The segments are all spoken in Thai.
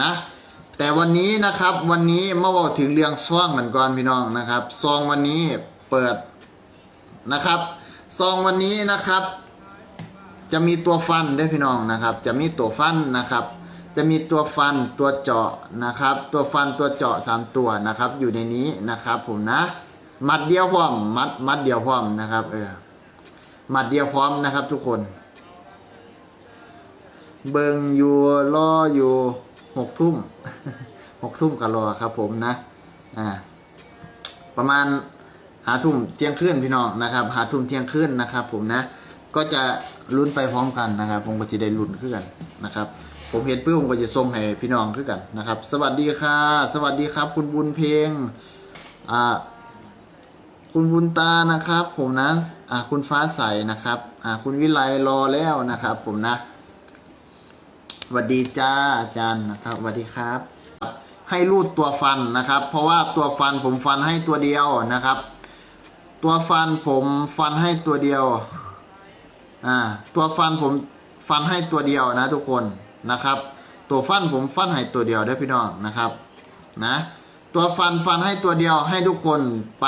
นะ แต่วันนี้นะครับวันนี้เมาบอกถึงเรื่องซ่องกันก่อนพี่น้องนะครับซองวันนี้เปิดนะครับซองวันนี้นะครับ จะมีตัวฟันด้วยพี่น้องนะครับ จะมีตัวฟันนะครับ จะมีตัวฟันตัวเจาะนะครับ ตัวฟันตัวเจาะสามตัวนะครับ อยู่ในนี้นะครับ ผมนะมัดเดียวพร้อม มัดมัดเดียวพร้อมนะครับเออมัดเดียวพร้อมนะครับ ทุกคน เบิงอยู่รออยู่ หกทุ่มหกทุ่มกับรอครับ ผมนะอ่าประมาณหาทุ่มเที่ยงคืนพี่น้องนะครับหาทุ่มเที่ยงคืนนะครับ ผมนะ ก็จะลุ้นไปพร้อมกันนะครับ ผมก็จะได้ลุ้นขึ้นกันนะครับ ผมเห็นปื้มก็จะส่งให้พี่น้องขึ้นกันนะครับ สวัสดีค่ะ สวัสดีครับ คุณบุญเพลงอ่าคุณบุญตานะครับ ผมนะอ่าคุณฟ้าใสนะครับอ่าคุณวิไลรอแล้วนะครับ ผมนะ วัสดีจ้าอาจารย์นะครับสวัสดีครับ ให้รูดตัวฟันนะครับ เพราะว่าตัวฟันผมฟันให้ตัวเดียวนะครับ ตัวฟันผมฟันให้ตัวเดียวอ่าตัวฟันผมฟันให้ตัวเดียวนะทุกคนนะครับ ตัวฟันผมฟันให้ตัวเดียวเด้พี่น้องนะครับนะตัวฟันฟันให้ตัวเดียวให้ทุกคนไป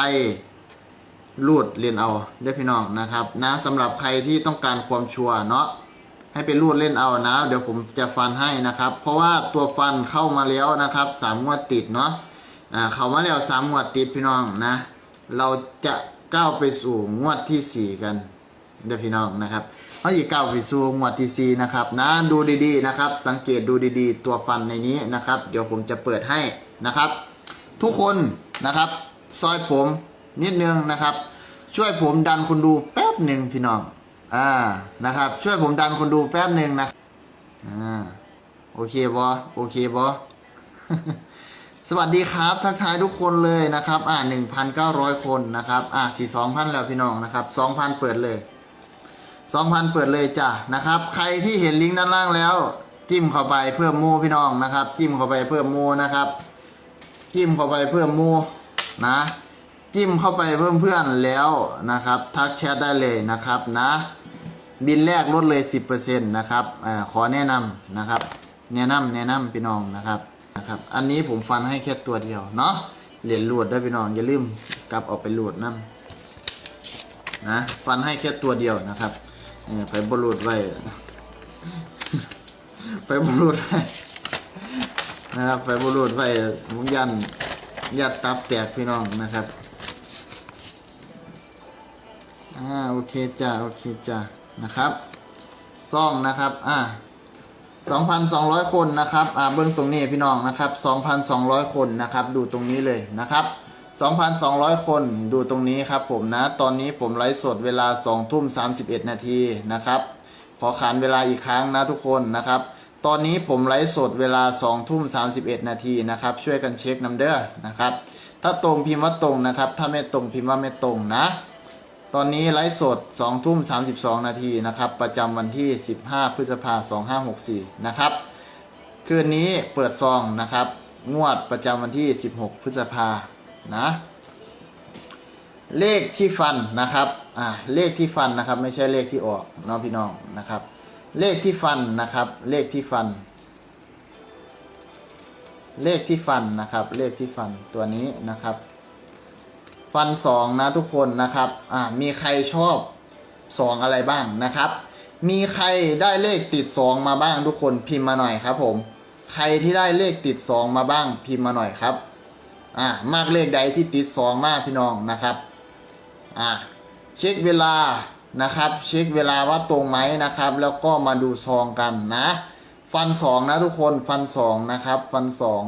รูดเรียนเอาเด้พี่น้องนะครับนะสำหรับใครที่ต้องการความชัวร์เนาะ ให้ไปรูดเล่นเอานะ เดี๋ยวผมจะฟันให้นะครับ เพราะว่าตัวฟันเข้ามาแล้วนะครับสามงวดติดเนาะอ่าเข้ามาแล้วสามงวดติดพี่น้องนะ เราจะก้าวไปสู่งวดที่สี่กันเดี๋ยวพี่น้องนะครับเขาจะก้าวไปสู่งวดที่สี่นะครับนะดูดีๆนะครับ สังเกตดูดีๆ ตัวฟันในนี้นะครับ เดี๋ยวผมจะเปิดให้นะครับ ทุกคนนะครับ ซอยผมนิดนึงนะครับ ช่วยผมดันคนดูแป๊บหนึ่งพี่น้อง อ่านะครับ ช่วยผมดันคนดูแป๊บหนึ่งนะอ่าโอเคบอโอเคบอสวัสดีครับ ทักทายทุกคนเลยนะครับ อ่าหนึ่งพันเก้าร้อยคนนะครับ อ่าสี่สองพันแล้วพี่น้องนะครับสองพันเปิดเลยสองพันเปิดเลยจ้ะนะครับ ใครที่เห็นลิงก์ด้านล่างแล้ว จิ้มเข้าไปเพิ่มโมพี่น้องนะครับ จิ้มเข้าไปเพิ่มโมนะครับ จิ้มเข้าไปเพิ่มโมนะ จิ้มเข้าไปเพิ่มเพื่อนแล้วนะครับ ทักแชทได้เลยนะครับนะ บินแรกลดเลย 10%นะครับอขอแนะนำนะครับ แนะนำแนะนำพี่น้องนะครับนะครับ อันนี้ผมฟันให้แค่ตัวเดียวเนาะเหรียญหลวดด้วยพี่น้องอย่าลืมกลับออกไปหลวดน้ำนนะฟันให้แค่ตัวเดียวนะครับไปบรูดไว้ไปบรูดไว้นะครับไปบรูดไว้มุงยันยัดตับแตกพี่น้องนะครับ อ่าโอเคจ้าโอเคจ้านะครับซ่องนะครับอ่า2,200 คนนะครับอ่าเบื้องตรงนี้พี่น้องนะครับ 2,200 คนนะครับ ดูตรงนี้เลยนะครับ 2,200 คนดูตรงนี้ครับผมนะ ตอนนี้ผมไลฟ์สดเวลา2ทุ่ม31 นาทีนะครับ ขอขานเวลาอีกครั้งนะทุกคนนะครับ ตอนนี้ผมไลฟ์สดเวลา2ทุ่ม31 นาทีนะครับ ช่วยกันเช็คน้ำเด้อนะครับ ถ้าตรงพิมพ์ว่าตรงนะครับ ถ้าไม่ตรงพิมพ์ว่าไม่ตรงนะ ตอนนี้ไลฟ์สด2ทุ่ม32 นาทีนะครับ ประจำวันที่ 15 พฤษภาคม 2564 นะครับ คืนนี้เปิดซองนะครับ งวดประจำวันที่ 16 พฤษภานะ เลขที่ฟันนะครับ อ่า เลขที่ฟันนะครับ ไม่ใช่เลขที่ออกน้องพี่น้องนะครับ เลขที่ฟันนะครับ เลขที่ฟัน เลขที่ฟันนะครับ เลขที่ฟันตัวนี้นะครับ ฟันสองนะทุกคนนะครับ อ่า มีใครชอบสองอะไรบ้างนะครับ มีใครได้เลขติดสองมาบ้างทุกคนพิมพ์มาหน่อยครับผม ใครที่ได้เลขติดสองมาบ้างพิมพ์มาหน่อยครับ อ่า มากเลขใดที่ติดสองมากพี่น้องนะครับ อ่า เช็คเวลานะครับ เช็คเวลาว่าตรงไหมนะครับ แล้วก็มาดูซองกันนะ ฟันสองนะทุกคน ฟันสองนะครับ ฟันสอง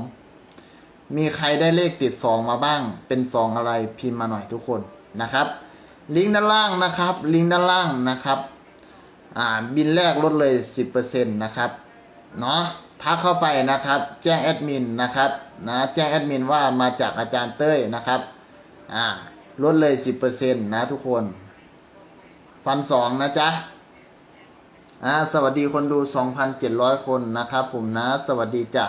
มีใครได้เลขติดสองมาบ้าง เป็นสองอะไรพิมพ์มาหน่อยทุกคนนะครับ ลิงก์ด้านล่างนะครับ ลิงก์ด้านล่างนะครับอ่าบินแรกลดเลยสิบเปอร์เซ็นต์นะครับเนาะทักเข้าไปนะครับ แจ้งแอดมินนะครับนะแจ้งแอดมินว่ามาจากอาจารย์เต้ยนะครับอ่าลดเลยสิบเปอร์เซ็นต์นะทุกคนฟันสองนะจ๊ะอ่าสวัสดีคนดูสองพันเจ็ดร้อยคนนะครับผมนะ สวัสดีจ้ะ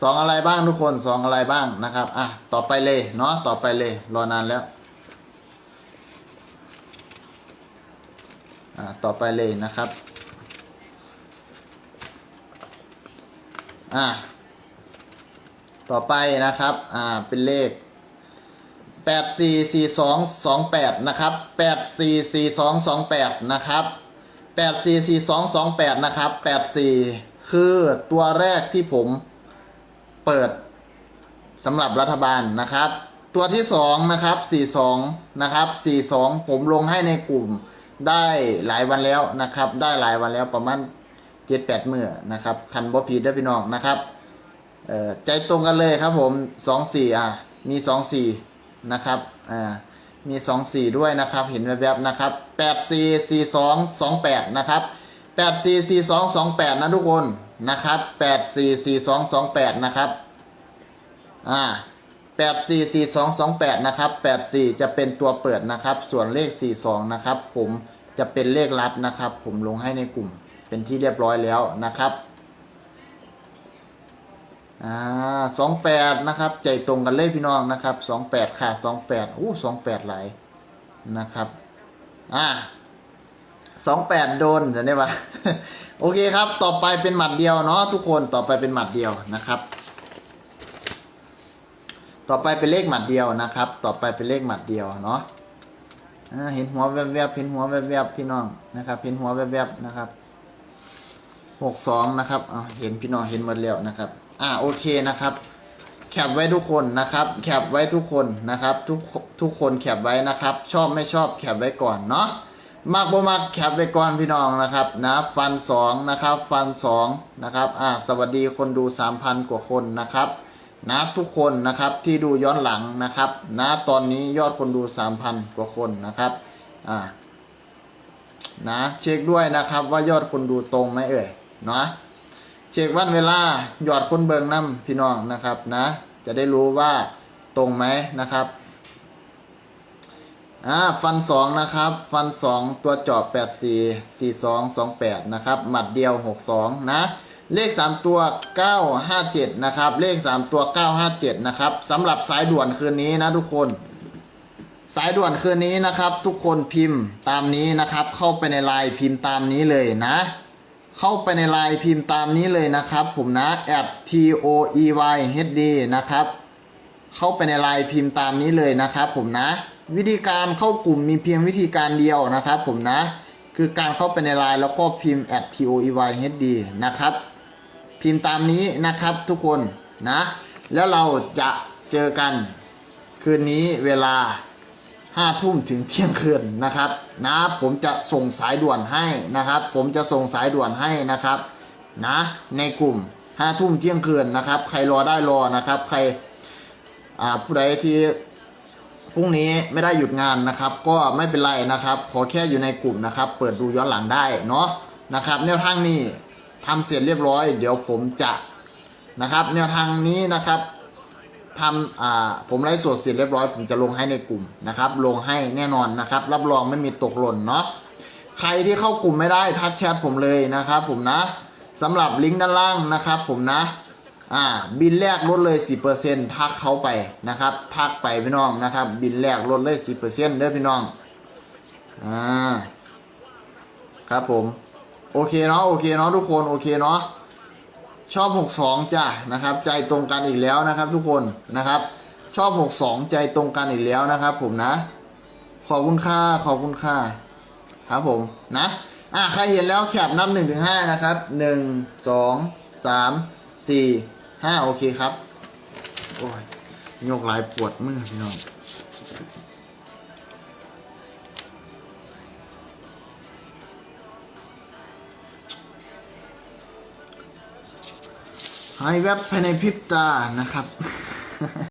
สองอะไรบ้างทุกคนสองอะไรบ้างนะครับ อะ ต่อไปเลยเนาะต่อไปเลย รอนานแล้ว อ่าต่อไปเลยนะครับ อะต่อไปนะครับ อ่า เป็นเลขแปดสี่สี่สองสองแปดนะครับแปดสี่สี่สองสองแปดนะครับแปดสี่สี่สองสองแปดนะครับแปดสี่คือตัวแรกที่ผม เปิดสำหรับรัฐบาลนะครับ ตัวที่สองนะครับสี่สองนะครับสี่สองผมลงให้ในกลุ่มได้หลายวันแล้วนะครับ ได้หลายวันแล้วประมาณเจ็ดแปดมื่อนะครับคันบอพีได้พี่น้องนะครับเออใจตรงกันเลยครับผมสองสี่อะมีสองสี่นะครับอ่ามีสองสี่ด้วยนะครับ เห็นแวบๆนะครับแปดสี่สี่สองสองแปดนะครับแปดสี่สี่สองสองแปดนะทุกคน นะครับแปดสี่สี่สองสองแปดนะครับ อ่าแปดสี่สี่สองสองแปดนะครับแปดสี่จะเป็นตัวเปิดนะครับ ส่วนเลขสี่สองนะครับ ผมจะเป็นเลขลับนะครับ ผมลงให้ในกลุ่มเป็นที่เรียบร้อยแล้วนะครับอ่าสองแปดนะครับ ใจตรงกันเลยพี่น้องนะครับสองแปดขาดสองแปดอู้สองแปดหลายนะครับ อ่า สองแปดโดนเดี๋ยวนี้วะโอเคครับ ต่อไปเป็นหมัดเดียวเนาะทุกคนต่อไปเป็นหมัดเดียวนะครับ ต่อไปเป็นเลขหมัดเดียวนะครับ ต่อไปเป็นเลขหมัดเดียวเนาะเห็นหัวแวบๆเห็นหัวแวบๆพี่น้องนะครับ เห็นหัวแวบๆนะครับหกสองนะครับอ่าเห็นพี่น้องเห็นหมดแล้วนะครับ อ่าโอเคนะครับ แคปไว้ทุกคนนะครับ แคปไว้ทุกคนนะครับ ทุกทุกคนแคปไว้นะครับ ชอบไม่ชอบแคปไว้ก่อนเนาะ มากบ่มากแคปไว้ก่อนพี่น้องนะครับนะฟันสองนะครับฟันสองนะครับอ่าสวัสดีคนดูสามพันกว่าคนนะครับนะทุกคนนะครับที่ดูย้อนหลังนะครับนะตอนนี้ยอดคนดูสามพันกว่าคนนะครับอ่านะเช็คด้วยนะครับว่ายอดคนดูตรงไหมเอ่ยเนาะเช็ควันเวลายอดคนเบิงน้ำพี่น้องนะครับนะ จะได้รู้ว่าตรงไหมนะครับ อ่าฟันสองนะครับ ฟันสองตัวจอบแปดสี่สี่สองสองแปดนะครับ หมัดเดียวหกสองนะ เลขสามตัวเก้าห้าเจ็ดนะครับ เลขสามตัวเก้าห้าเจ็ดนะครับสำหรับสายด่วนคืนนี้นะทุกคน สายด่วนคืนนี้นะครับ ทุกคนพิมพ์ตามนี้นะครับ เข้าไปในไลน์พิมพ์ตามนี้เลยนะ เข้าไปในไลน์พิมพ์ตามนี้เลยนะครับ ผมนะ A t o e y h d นะครับ เข้าไปในไลน์พิมพ์ตามนี้เลยนะครับ ผมนะ วิธีการเข้ากลุ่มมีเพียงวิธีการเดียวนะครับ ผมนะ คือการเข้าไปในไลน์แล้วก็พิมพ์ at t o e y h d นะครับ พิมพ์ตามนี้นะครับทุกคนนะ แล้วเราจะเจอกันคืนนี้เวลาห้าทุ่มถึงเที่ยงคืนนะครับนะผมจะส่งสายด่วนให้นะครับ ผมจะส่งสายด่วนให้นะครับนะในกลุ่มห้าทุ่มเที่ยงคืนนะครับ ใครรอได้รอนะครับ ใครอ่าผู้ใดที่ พรุ่งนี้ไม่ได้หยุดงานนะครับ ก็ไม่เป็นไรนะครับ ขอแค่อยู่ในกลุ่มนะครับ เปิดดูย้อนหลังได้เนาะนะครับ แนวทางนี้ทำเสร็จเรียบร้อย เดี๋ยวผมจะนะครับ แนวทางนี้นะครับทำอ่าผมไลฟ์สดเสร็จเรียบร้อยผมจะลงให้ในกลุ่มนะครับ ลงให้แน่นอนนะครับ รับรองไม่มีตกหล่นเนาะใครที่เข้ากลุ่มไม่ได้ทักแชทผมเลยนะครับ ผมนะสำหรับลิงก์ด้านล่างนะครับ ผมนะ อ่าบินแรกลดเลย 10%ทักเขาไปนะครับ ทักไปพี่น้องนะครับ บินแรกลดเลย 10%เด้อพี่น้องอ่าครับผมโอเคเนาะโอเคเนาะทุกคนโอเคเนาะชอบ 62จ้ะนะครับ ใจตรงกันอีกแล้วนะครับ ทุกคนนะครับ ชอบ 62 ใจตรงกันอีกแล้วนะครับ ผมนะ ขอบคุณค่าขอบคุณค่าครับผมนะอะใครเห็นแล้วแคปนับ1นถึงหนะครับ 1 2 3 4 5โอเคครับ โอ้ยยกหลายปวดมือพี่น้องหายแวบภายในพริบตานะครับ